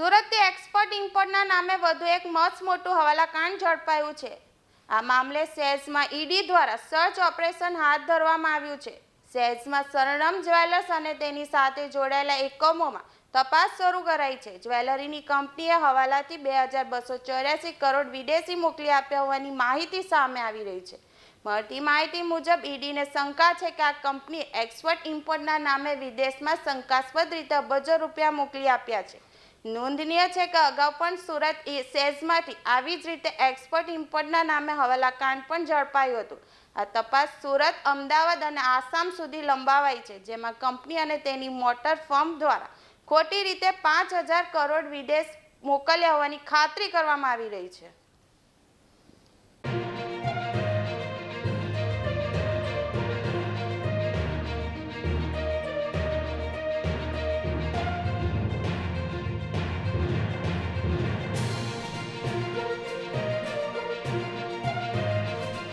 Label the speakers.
Speaker 1: સુરતથી એક્સપોર્ટ ઇમ્પોર્ટના નામે વધુ એક મસ્ત મોટું હવાલાકાંડ ઝડપાયું છે. આ મામલે સેઝમાં ઈડી દ્વારા સર્ચ ઓપરેશન હાથ ધરવામાં આવ્યું છે. સેઝમાં સરણમ જ્વેલર્સ અને તેની સાથે જોડાયેલા એકમોમાં તપાસ શરૂ કરાઈ છે. જ્વેલરીની કંપનીએ હવાલાથી બે હજાર બસો ચોર્યાસી કરોડ વિદેશી મોકલી આપ્યા હોવાની માહિતી સામે આવી રહી છે. મળતી માહિતી મુજબ ઈડીને શંકા છે કે આ કંપની એક્સપોર્ટ ઇમ્પોર્ટના નામે વિદેશમાં શંકાસ્પદ રીતે અબજો રૂપિયા મોકલી આપ્યા છે. નોંધનીય છે કે અગાઉ પણ સુરત સેઝમાંથી આવી જ રીતે એક્સપોર્ટ ઇમ્પોર્ટના નામે હવાલાકાંડ પણ ઝડપાયું હતું. આ તપાસ સુરત, અમદાવાદ અને આસામ સુધી લંબાવાઈ છે, જેમાં કંપની અને તેની મોટર ફર્મ દ્વારા ખોટી રીતે પાંચ હજાર કરોડ વિદેશ મોકલ્યા હોવાની ખાતરી કરવામાં આવી રહી છે.